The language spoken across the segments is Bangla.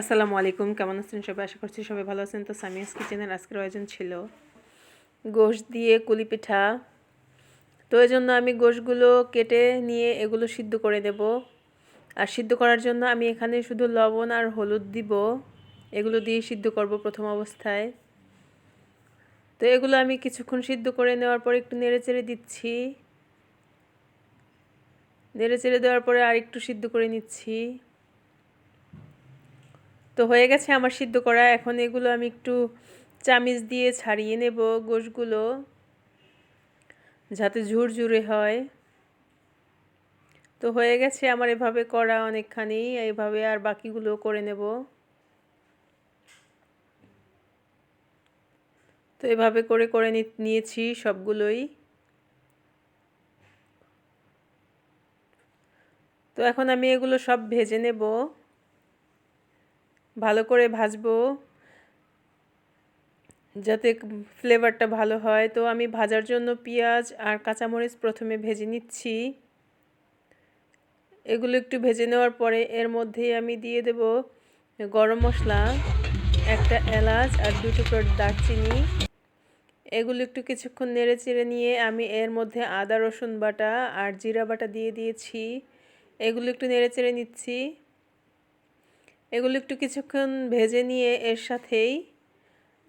আসসালামু আলাইকুম। কেমন আছেন সবাই? আশা করছি সবাই ভালো আছেন। তো সামিয়াস কিচেনের আজকের আয়োজন ছিল গোশ দিয়ে কুলি পিঠা। তো এই জন্য আমি গোশগুলো কেটে নিয়ে এগুলো সিদ্ধ করে দেব। আর সিদ্ধ করার জন্য আমি এখানে শুধু লবণ আর হলুদ দিব। এগুলো দিয়ে সিদ্ধ করব প্রথম অবস্থায়। তো এগুলো আমি কিছুক্ষণ সিদ্ধ করে নেওয়ার পর একটু নেড়ে চেড়ে দিচ্ছি। নেড়ে চেড়ে দেওয়ার পরে আর একটু সিদ্ধ করে নিচ্ছি। তো হয়ে গেছে আমার সিদ্ধ করা। এখন এগুলো আমি একটু চামিচ দিয়ে ছাড়িয়ে নেব গোশগুলো, যাতে ঝুরঝুরে হয়। তো হয়ে গেছে আমার এভাবে করা অনেকখানি এইভাবে আর বাকিগুলো করে নেব। তো এভাবে করে করে নিয়েছি সবগুলোই। তো এখন আমি এগুলো সব ভেজে নেব। ভালো করে ভাজবো যাতে ফ্লেভারটা ভালো হয়। তো আমি ভাজার জন্য পেঁয়াজ আর কাঁচামরিচ প্রথমে ভেজে নিচ্ছি। এগুলো একটু ভেজে নেওয়ার পরে এর মধ্যেই আমি দিয়ে দেব গরম মশলা, একটা এলাচ আর দু টুকরো দারচিনি। এগুলো একটু কিছুক্ষণ নেড়ে চেড়ে নিয়ে আমি এর মধ্যে আদা রসুন বাটা আর জিরা বাটা দিয়ে দিয়েছি। এগুলো একটু নেড়ে চেড়ে নিচ্ছি। এগুলো একটু কিছুক্ষণ ভেজে নিয়ে এর সাথেই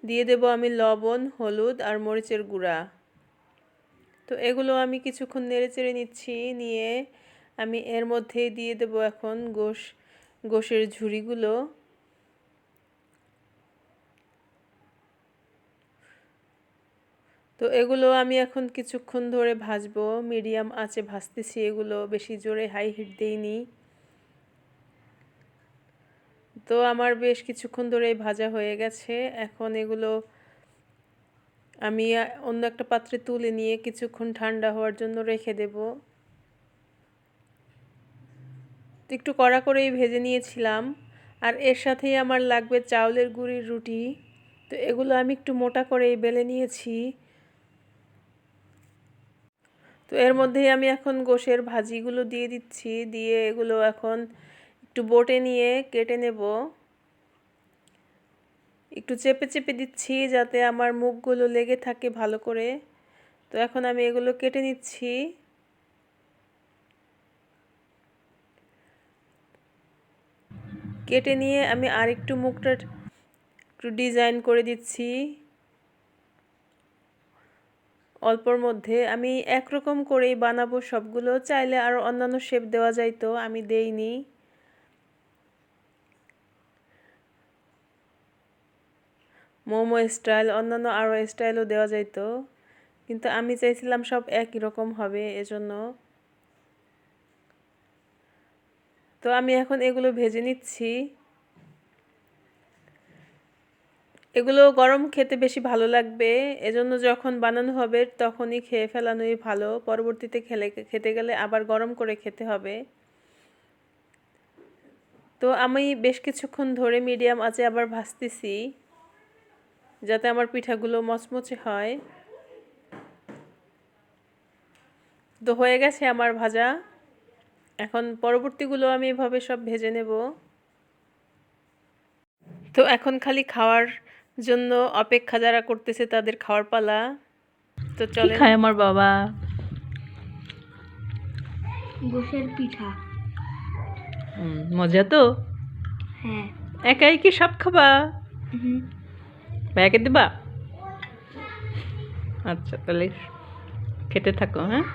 দিয়ে দেব আমি লবণ, হলুদ আর মরিচের গুঁড়া। তো এগুলো আমি কিছুক্ষণ নেড়ে চেড়ে নিচ্ছি, নিয়ে আমি এর মধ্যেই দিয়ে দেব এখন গোশ, গোশের ঝুড়িগুলো। তো এগুলো আমি এখন কিছুক্ষণ ধরে ভাজবো, মিডিয়াম আঁচে ভাজতেছি এগুলো, বেশি জোরে হাই হিট দেইনি। তো আমার বেশ কিছুক্ষণ ধরে ভাজা হয়ে গেছে। এখন এগুলো আমি অন্য একটা পাত্রে তুলে নিয়ে কিছুক্ষণ ঠান্ডা হওয়ার জন্য রেখে দেব। একটু কড়া করেই ভেজে নিয়েছিলাম। আর এর সাথেই আমার লাগবে চাউলের গুঁড়ির রুটি। তো এগুলো আমি একটু মোটা করেই বেলে নিয়েছি। তো এর মধ্যেই আমি এখন গোশের ভাজিগুলো দিয়ে দিচ্ছি। দিয়ে এগুলো এখন একটু বোটে নিয়ে কেটে নেব। একটু চেপে চেপে দিচ্ছি যাতে আমার মুখগুলো লেগে থাকে ভালো করে। তো এখন আমি এগুলো কেটে নিচ্ছি। কেটে নিয়ে আমি আরেকটু মুখটা একটু ডিজাইন করে দিচ্ছি। অল্পর মধ্যে আমি একরকম করেই বানাবো সবগুলো। চাইলে আরও অন্যান্য শেপ দেওয়া যাইতো আমি দেইনি। মোমো স্টাইল, অন্যান্য আরও স্টাইলও দেওয়া যাইতো। কিন্তু আমি চাইছিলাম সব একই রকম হবে, এজন্য। তো আমি এখন এগুলো ভেজে নিচ্ছি। এগুলো গরম খেতে বেশি ভালো লাগবে, এজন্য যখন বানানো হবে তখনই খেয়ে ফেলানোই ভালো। পরবর্তীতে খেলে, খেতে গেলে আবার গরম করে খেতে হবে। তো আমি বেশ কিছুক্ষণ ধরে মিডিয়াম আঁচে আবার ভাজতেছি। যাতে আমার পিঠাগুলো মচমচে হয়। তো হয়ে গেছে আমার ভাজা। এখন পরবর্তীগুলো আমি এভাবে সব ভেজে নেব। তো এখন খালি খাওয়ার জন্য অপেক্ষা যারা করতেছে তাদের খাওয়ার পালা। তো চলে খায় আমার বাবা? গোসের পিঠা। মজা তো? হ্যাঁ। একাই কি সব খাবা? ব্যাগে দিবা? আচ্ছা তাহলে খেতে থাকো হ্যাঁ?